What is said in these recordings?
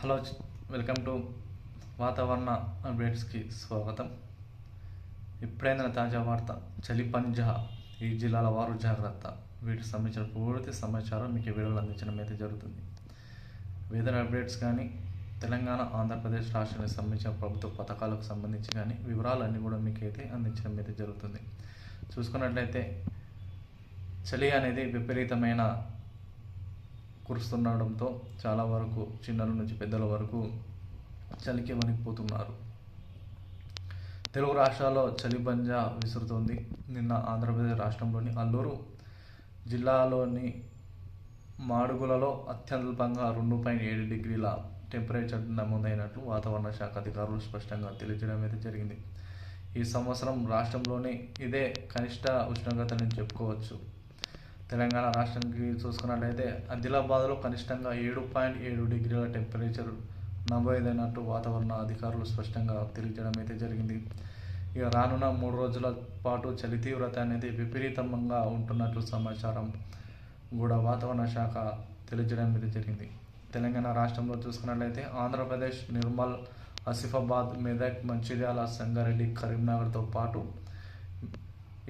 Hello welcome to వాతావరణ అప్డేట్స్కి స్వాగతం. ఇప్పుడైన తాజా వార్త చలి పంజా ఈ జిల్లాల వారు జాగ్రత్త. వీటికి సంబంధించిన పూర్తి సమాచారం మీకు వీడియోలు అందించడం అయితే జరుగుతుంది. వెదర్ అప్డేట్స్ కానీ తెలంగాణ ఆంధ్రప్రదేశ్ రాష్ట్రానికి సంబంధించిన ప్రభుత్వ పథకాలకు సంబంధించి కానీ వివరాలన్నీ కూడా మీకు అయితే అందించడం అయితే జరుగుతుంది. చూసుకున్నట్లయితే చలి అనేది విపరీతమైన కురుస్తుండడంతో చాలా వరకు చిన్నల నుంచి పెద్దల వరకు చలికి వణికిపోతున్నారు. తెలుగు రాష్ట్రాల్లో చలి పంజా విసురుతోంది. నిన్న ఆంధ్రప్రదేశ్ రాష్ట్రంలోని అల్లూరు జిల్లాలోని మాడుగులలో అత్యల్పంగా రెండు పాయింట్ ఏడు డిగ్రీల టెంపరేచర్ నమోదైనట్లు వాతావరణ శాఖ అధికారులు స్పష్టంగా తెలియజేయడం అయితే జరిగింది. ఈ సంవత్సరం రాష్ట్రంలోని ఇదే కనిష్ట ఉష్ణోగ్రతని చెప్పుకోవచ్చు. తెలంగాణ రాష్ట్రానికి చూసుకున్నట్లయితే ఆదిలాబాద్లో కనిష్టంగా ఏడు పాయింట్ ఏడు డిగ్రీల టెంపరేచర్ నమోదైనట్టు వాతావరణ అధికారులు స్పష్టంగా తెలియజేయడం అయితే జరిగింది. ఇక రానున్న మూడు రోజుల పాటు చలి తీవ్రత అనేది విపరీతంగా ఉంటున్నట్లు సమాచారం కూడా వాతావరణ శాఖ తెలియజేయడం అయితే జరిగింది. తెలంగాణ రాష్ట్రంలో చూసుకున్నట్లయితే ఆంధ్రప్రదేశ్ నిర్మల్ ఆసిఫాబాద్ మెదక్ మంచిర్యాల సంగారెడ్డి కరీంనగర్తో పాటు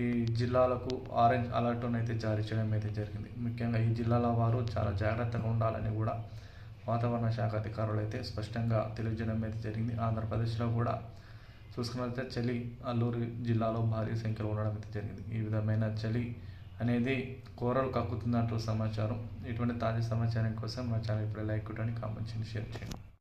ఈ జిల్లాలకు ఆరెంజ్ అలర్ట్ను అయితే జారీ చేయడం అయితే జరిగింది. ముఖ్యంగా ఈ జిల్లాల వారు చాలా జాగ్రత్తగా ఉండాలని కూడా వాతావరణ శాఖ అధికారులు అయితే స్పష్టంగా తెలియజేయడం అయితే జరిగింది. ఆంధ్రప్రదేశ్లో కూడా చూసుకున్నట్లయితే చలి అల్లూరు జిల్లాలో భారీ సంఖ్యలో ఉండడం అయితే జరిగింది. ఈ విధమైన చలి అనేది కూరలు కక్కుతున్నట్లు సమాచారం. ఇటువంటి తాజా సమాచారం కోసం మా ఛానల్ ఇప్పుడు లైక్ కొట్టండి కామెంట్ చేయండి షేర్ చేయండి.